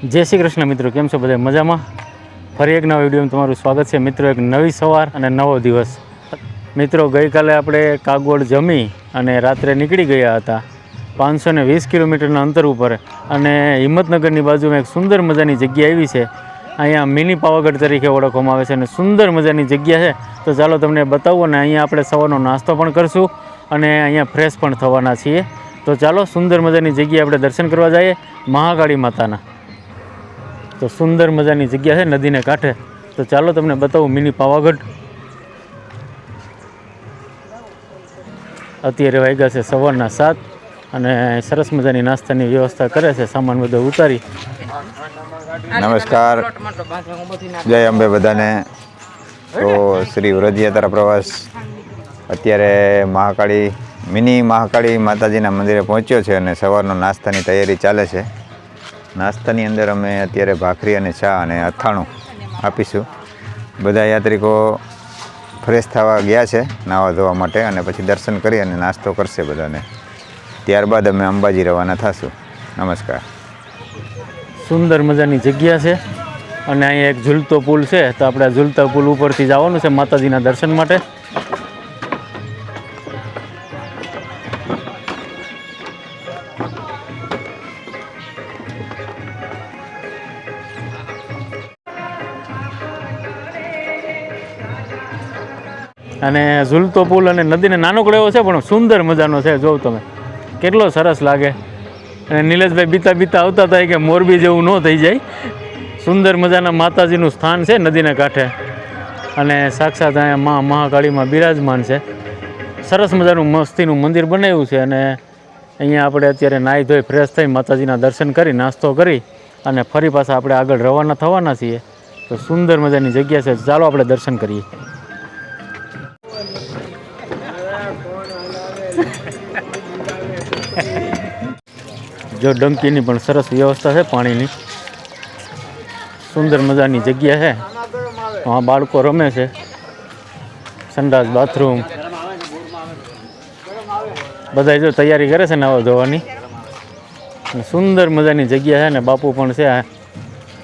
જય શ્રી કૃષ્ણ મિત્રો, કેમ છો બધા? મજામાં? ફરી એક નવા વિડીયોમાં તમારું સ્વાગત છે. મિત્રો, એક નવી સવાર અને નવો દિવસ. મિત્રો, ગઈકાલે આપણે કાગોળ જમી અને રાત્રે નીકળી ગયા હતા. પાંચસો ને વીસ કિલોમીટરના અંતર ઉપર. અને હિંમતનગરની બાજુમાં એક સુંદર મજાની જગ્યા આવી છે. અહીંયા મિની પાવાગઢ તરીકે ઓળખવામાં આવે છે અને સુંદર મજાની જગ્યા છે. તો ચાલો તમને બતાવું અને અહીંયા આપણે સવારનો નાસ્તો પણ કરશું અને અહીંયા ફ્રેશ પણ થવાના છીએ. તો ચાલો, સુંદર મજાની જગ્યાએ આપણે દર્શન કરવા જઈએ મહાકાળી માતાના. તો સુંદર મજાની જગ્યા છે, નદીને કાંઠે. તો ચાલો તમને બતાવું મિની પાવાગઢ. અત્યારે વાગ્યા છે સવારના સાત અને સરસ મજાની નાસ્તાની વ્યવસ્થા કરે છે, સામાન બધો ઉતારી. નમસ્કાર. જય અંબે બધાને. તો શ્રી વ્રજયાત્રા પ્રવાસ અત્યારે મહાકાળી, મિની મહાકાળી માતાજીના મંદિરે પહોંચ્યો છે અને સવારનો નાસ્તાની તૈયારી ચાલે છે. નાસ્તાની અંદર અમે અત્યારે ભાખરી અને ચા અને અથાણું આપીશું. બધા યાત્રિકો ફ્રેશ થવા ગયા છે નાવા ધોવા માટે અને પછી દર્શન કરી અને નાસ્તો કરશે બધાને. ત્યારબાદ અમે અંબાજી રવાના થશું. નમસ્કાર. સુંદર મજાની જગ્યા છે અને અહીંયા એક ઝૂલતો પુલ છે. તો આપણે ઝૂલતા પુલ ઉપરથી જવાનું છે માતાજીના દર્શન માટે. અને ઝૂલતો પુલ અને નદીને નાનકડો એવો છે, પણ સુંદર મજાનો છે, જોવ તમે. કેટલો સરસ લાગે. અને નિલેશભાઈ બીતા બીતા આવતા હતા કે મોરબી જેવું ન થઈ જાય. સુંદર મજાના માતાજીનું સ્થાન છે નદીના કાંઠે. અને સાક્ષાત અહીંયા મા મહાકાળીમાં બિરાજમાન છે. સરસ મજાનું મસ્તીનું મંદિર બનાવ્યું છે અને અહીંયા આપણે અત્યારે નાહી ધોઈ ફ્રેશ થઈ માતાજીના દર્શન કરી, નાસ્તો કરી અને ફરી પાછા આપણે આગળ રવાના થવાના છીએ. તો સુંદર મજાની જગ્યા છે. ચાલો આપણે દર્શન કરીએ. જો ડંકીની પણ સરસ વ્યવસ્થા છે પાણીની. સુંદર મજાની જગ્યા છે. આ બાળકો રમે છે. સંડાસ બાથરૂમ. બધા જો તૈયારી કરે છે નાવા ધોવાની. સુંદર મજાની જગ્યા છે ને બાપુ પણ છે આ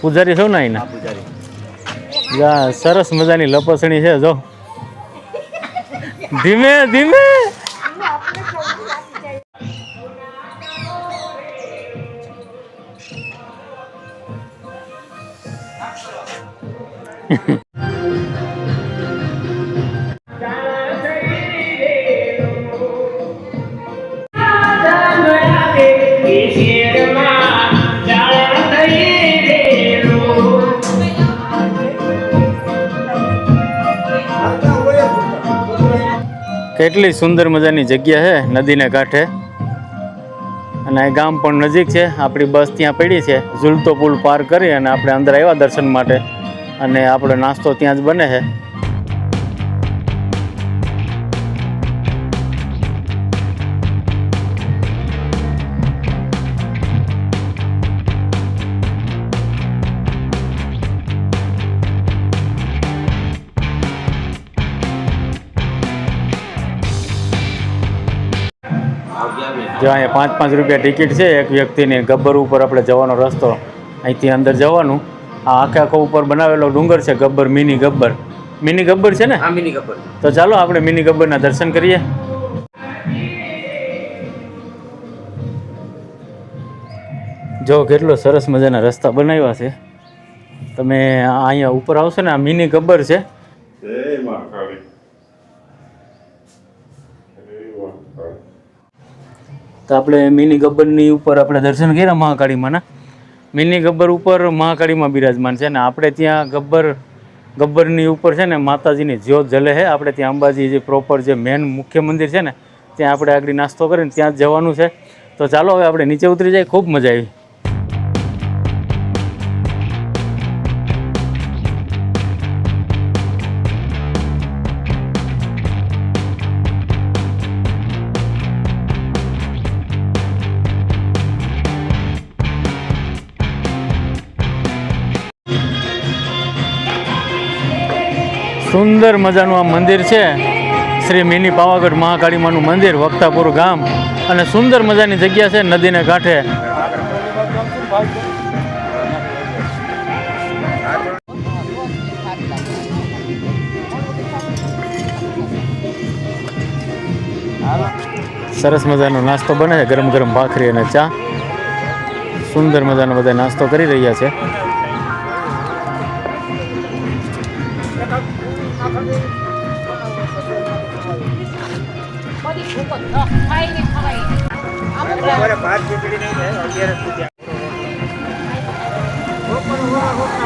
પૂજારી છો ને અહીંના સરસ મજાની લપસણી છે જો. ધીમે ધીમે. કેટલી સુંદર મજાની જગ્યા છે નદીને કાંઠે. અને આ ગામ પણ નજીક છે. આપણી બસ ત્યાં પડી છે. ઝૂલતો પુલ પાર કરી અને આપણે અંદર આવ્યા દર્શન માટે. અને આપણો નાસ્તો ત્યાં જ બને છે. જો અહીંયા પાંચ પાંચ રૂપિયા ટિકિટ છે, એક વ્યક્તિની ગબ્બર ઉપર આપણે જવાનો રસ્તો અહીંથી અંદર જવાનું. આ આખે આખો ઉપર બનાવેલો ડુંગર છે ગબ્બર મિની ગબ્બર. મિની ગબ્બર છે ને? હા મિની ગબ્બર. તો ચાલો આપણે મિની ગબ્બરના દર્શન કરીએ. જો કેટલો સરસ મજાના રસ્તા બનાવ્યા છે. તમે અહીંયા ઉપર આવશો ને આ મિની ગબ્બર છે. મહાકાળી. મહાકાળી. તો આપણે મિની ગબ્બરની ઉપર આપણે દર્શન કર્યા મહાકાળીમાંના. મિની ગબ્બર ઉપર મહાકાળીમાં બિરાજમાન છે અને આપણે ત્યાં ગબ્બર, ગબ્બરની ઉપર છે ને માતાજીની જ્યોત જલે છે. આપણે ત્યાં અંબાજી જે પ્રોપર જે મેન મુખ્ય મંદિર છે ને, ત્યાં આપણે આગળ નાસ્તો કરીને ત્યાં જ જવાનું છે. તો ચાલો હવે આપણે નીચે ઉતરી જાય ખૂબ મજા આવી. સુંદર મજાનું આ મંદિર છે. શ્રી મિની પાવાગઢ મહાકાળીમાનું મંદિર, વક્તાપુર ગામ. અને સુંદર મજાની જગ્યા છે નદીને કાંઠે. સરસ મજાનો નાસ્તો બને છે, ગરમ ગરમ ભાખરી અને ચા. સુંદર મજાનો બધા નાસ્તો કરી રહ્યા છે. અમુક બોલો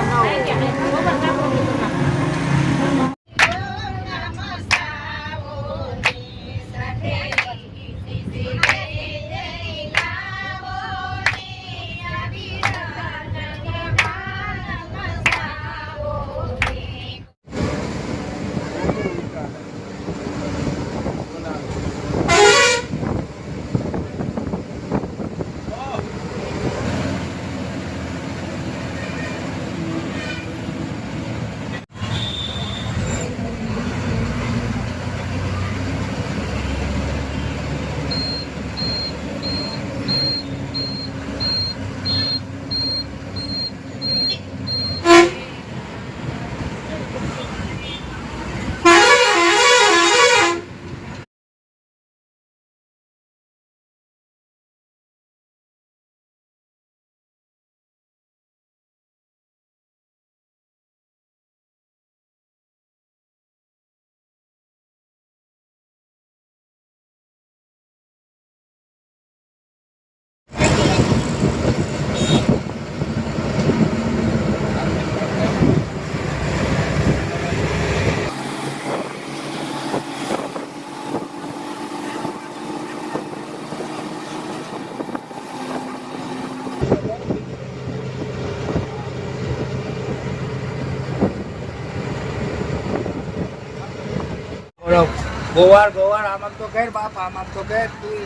ગોવાર ગોવાર આમ તો કહે બાપ આમ તો કહે તું.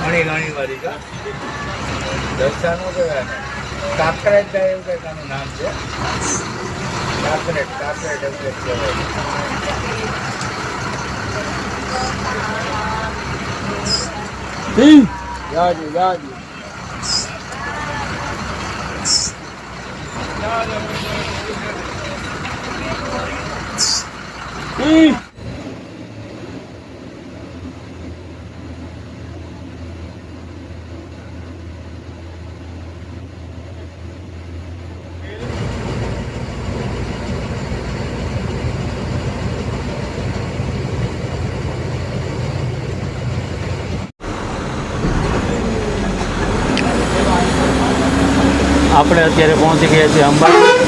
ઘણી ઘણી વારી દસ્તાનો કહેવાય કાકરેટ જાય એવું કંઈક આનું નામ છે. કાકરેટ કાકરેટ એવું કંઈક કહેવાય. જાજુ જાજુ. આપણે અત્યારે પહોંચી ગયા છીએ અંબાજી.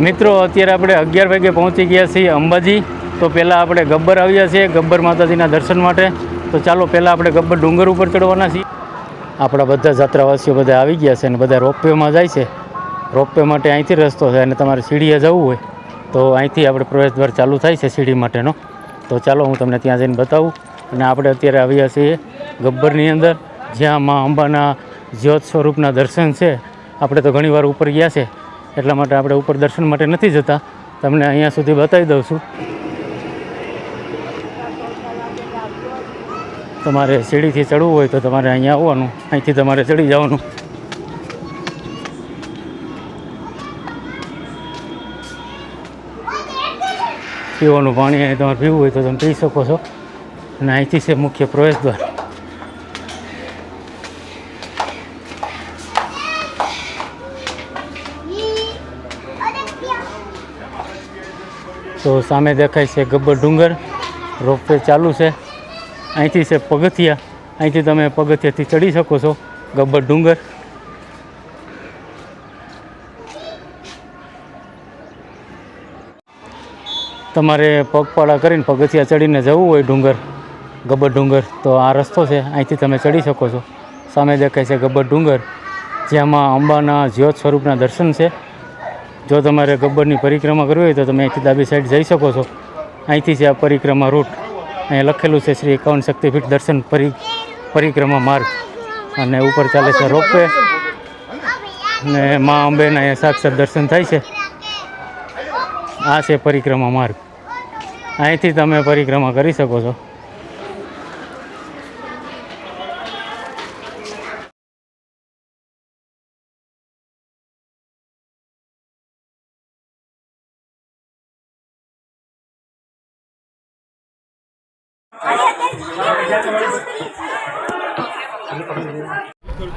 મિત્રો, અત્યારે આપણે અગિયાર વાગે પહોંચી ગયા છીએ અંબાજી. તો પહેલાં આપણે ગબ્બર આવ્યા છીએ, ગબ્બર માતાજીના દર્શન માટે. તો ચાલો, પહેલાં આપણે ગબ્બર ડુંગર ઉપર ચડવાના છીએ. આપણા બધા જાત્રાવાસીઓ બધા આવી ગયા છે અને બધા રોપવેમાં જાય છે. રોપવે માટે અહીંથી રસ્તો છે અને તમારે સીડીએ જવું હોય તો અહીંથી આપણે પ્રવેશદ્વાર ચાલુ થાય છે સીડી માટેનો. તો ચાલો, હું તમને ત્યાં જઈને બતાવું. અને આપણે અત્યારે આવ્યા છીએ ગબ્બરની અંદર, જ્યાં મા અંબાના જ્યોત સ્વરૂપના દર્શન છે. આપણે તો ઘણીવાર ઉપર ગયા છે. એટલા માટે આપણે ઉપર દર્શન માટે નથી જતા. તમને અહીંયા સુધી બતાવી દઉં છું. તમારે સીડીથી ચડવું હોય તો તમારે અહીંયા આવવાનું. અહીંથી તમારે ચડી જવાનું. પીવાનું પાણી અહીં તમારે પીવું હોય તો તમે પી શકો છો. અને અહીંથી છે મુખ્ય પ્રવેશદ્વાર તો સામે દેખાય છે ગબ્બર ડુંગર. રોપવે ચાલુ છે. અહીંથી છે પગથિયા. અહીંથી તમે પગથિયાથી ચડી શકો છો, ગબ્બર ડુંગર. તમારે પગપાળા કરીને પગથિયા ચડીને જવું હોય ડુંગર, ગબ્બર ડુંગર, તો આ રસ્તો છે. અહીંથી તમે ચડી શકો છો. સામે દેખાય છે ગબ્બર ડુંગર જેમાં અંબાના જ્યોત સ્વરૂપના દર્શન છે. જો તમારે ગબ્બરની પરિક્રમા કરવી હોય તો તમે અહીંથી ડાબી સાઈડ જઈ શકો છો. અહીંથી છે આ પરિક્રમા રૂટ અહીંયા લખેલું છે શ્રી એકાવન શક્તિપીઠ દર્શન પરિ, પરિક્રમા માર્ગ. અને ઉપર ચાલે છે રોપવે. ને મા અંબેના અહીંયા સાક્ષાત દર્શન થાય છે. આ છે પરિક્રમા માર્ગ. અહીંથી તમે પરિક્રમા કરી શકો છો.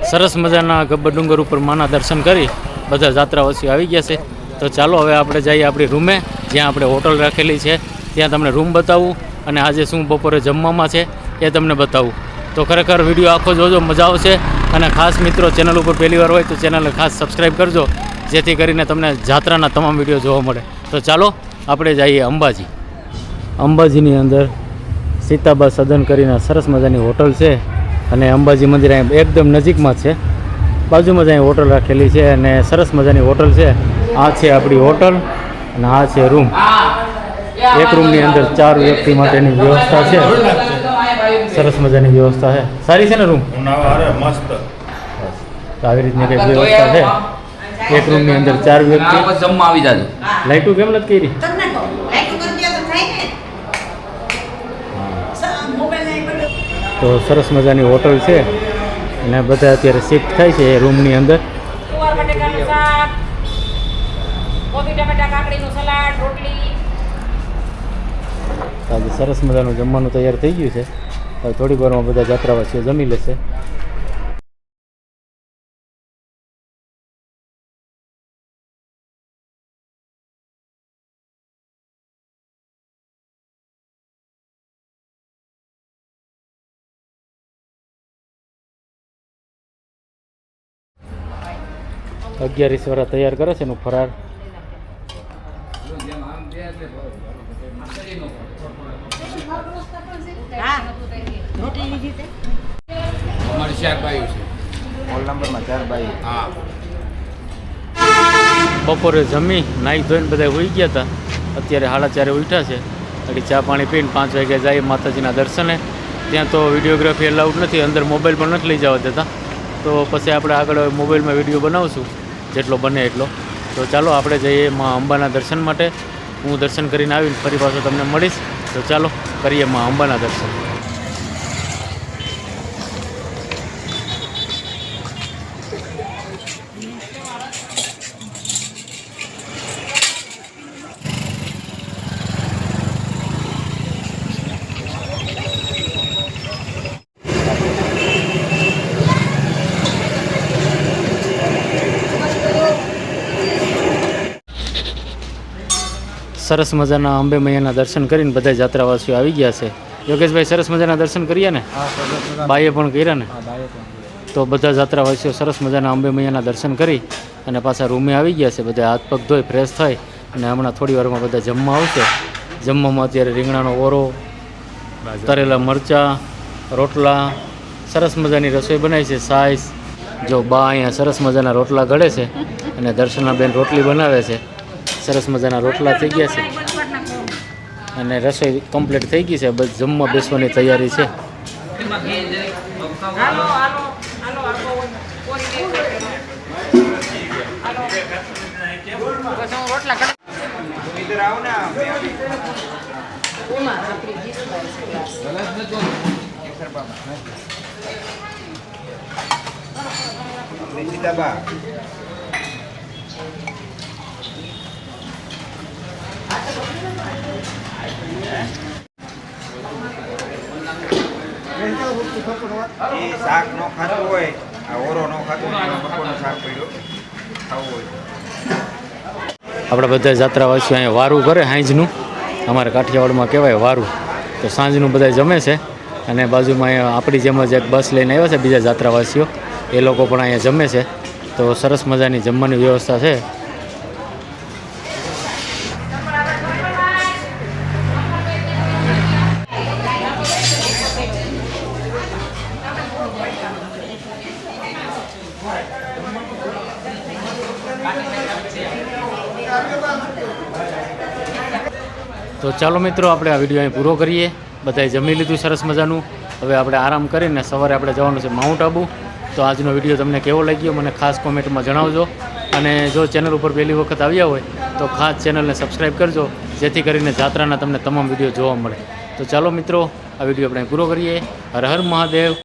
સરસ મજાના ગબ્બર ડુંગર ઉપર માના દર્શન કરી બધા જાત્રાવાસીઓ આવી ગયા છે. તો ચાલો હવે આપણે જઈએ આપણી રૂમે, જ્યાં આપણે હોટલ રાખેલી છે. ત્યાં તમને રૂમ બતાવું અને આજે શું બપોરે જમવામાં છે એ તમને બતાવું. તો ખરેખર વીડિયો આખો જોજો, મજા આવશે. અને ખાસ મિત્રો, ચેનલ ઉપર પહેલી વાર હોય તો ચેનલને ખાસ સબસ્ક્રાઈબ કરજો, જેથી કરીને તમને જાત્રાના તમામ વીડિયો જોવા મળે. તો ચાલો, આપણે જઈએ અંબાજી. અંબાજીની અંદર સીતાબા સદન કરીને સરસ મજાની હોટલ છે. અને અંબાજી મંદિર અહીં એકદમ નજીકમાં જ છે. બાજુમાં જ અહીં હોટલ રાખેલી છે અને સરસ મજાની હોટલ છે. આ છે આપણી હોટલ અને આ છે રૂમ. એક રૂમની અંદર ચાર વ્યક્તિ માટેની વ્યવસ્થા છે. સરસ મજાની વ્યવસ્થા છે. સારી છે ને રૂમ? મસ્ત. આવી રીતની કંઈક વ્યવસ્થા છે? એક રૂમની અંદર ચાર વ્યક્તિ. જમવા આવી જાજો. લાઇટો કેમ નથી કરી? તો સરસ મજાની હોટલ છે. અને બધા અત્યારે શિફ્ટ થાય છે એ રૂમની અંદર આજે સરસ મજાનું જમવાનું તૈયાર થઈ ગયું છે. થોડીક વારમાં બધા જાત્રાવાસીઓ જમી લેશે. અગિયારીસ વાળા તૈયાર કરે છે એનું ફરાર અમારી શાકભાઈ છે. હોલ નંબરમાં ચાર બાઈ હા. બપોરે જમી નાહી ધોઈને બધા હોઈ ગયા હતા અત્યારે સાડા ચારે ઉઠ્યા છે. એટલે ચા પાણી પીને પાંચ વાગે જાય માતાજીના દર્શને. ત્યાં તો વિડીયોગ્રાફી અલાઉડ નથી અંદર મોબાઈલ પણ નથી લઈ જવા દેતા. તો પછી આપણે આગળ મોબાઈલમાં વીડિયો બનાવશું. જેટલો બને એટલો. તો ચાલો આપણે જઈએ મા અંબાના દર્શન માટે. હું દર્શન કરીને આવીને ફરી પાછો તમને મળીશ. તો ચાલો, કરીએ મા અંબાના દર્શન. સરસ મજાના અંબે મૈયાના દર્શન કરીને બધા જાત્રાવાસીઓ આવી ગયા છે. યોગેશભાઈ સરસ મજાના દર્શન કર્યા ને? બાઈએ પણ કર્યા ને? તો બધા જાત્રાવાસીઓ સરસ મજાના અંબે મૈયાના દર્શન કરી અને પાછા રૂમે આવી ગયા છે. બધા હાથ પગ ધોઈ ફ્રેશ થાય અને હમણાં થોડી વારમાં બધા જમવા આવશે. જમવામાં અત્યારે રીંગણાનો ઓરો તરેલા મરચાં રોટલા સરસ મજાની રસોઈ બનાવી છે. સાઈઝ જો બા અહીંયા સરસ મજાના રોટલા ઘડે છે અને દર્શનાબેન રોટલી બનાવે છે. સરસ મજાના રોટલા થઈ ગયા છે. અને રસોઈ કમ્પ્લીટ થઈ ગઈ છે. બસ જમવા બેસવાની તૈયારી છે. રોટલા કર સીતાબા એ આપણે બધા જાત્રાવાસીઓ અહીંયા વારું કરે સાંજનું અમારે કાઠિયાવાડમાં કહેવાય વારું. તો સાંજનું બધા જમે છે. અને બાજુમાં અહીંયા આપણી જેમ જ એક બસ લઈને આવ્યા છે બીજા જાત્રાવાસીઓ. એ લોકો પણ અહીંયા જમે છે. તો સરસ મજાની જમવાની વ્યવસ્થા છે. તો ચાલો મિત્રો, આપણે આ વીડિયો અહીં પૂરો કરીએ. બધાએ જમી લીધું સરસ મજાનું. હવે આપણે આરામ કરીને સવારે આપણે જવાનું છે માઉન્ટ આબુ. તો આજનો વીડિયો તમને કેવો લાગ્યો મને ખાસ કોમેન્ટમાં જણાવજો. અને જો ચેનલ ઉપર પહેલી વખત આવ્યા હોય, તો ખાસ ચેનલને સબસ્ક્રાઈબ કરજો, જેથી કરીને જાત્રાના તમને તમામ વીડિયો જોવા મળે. તો ચાલો મિત્રો, આ વીડિયો આપણે પૂરો કરીએ. હર હર મહાદેવ.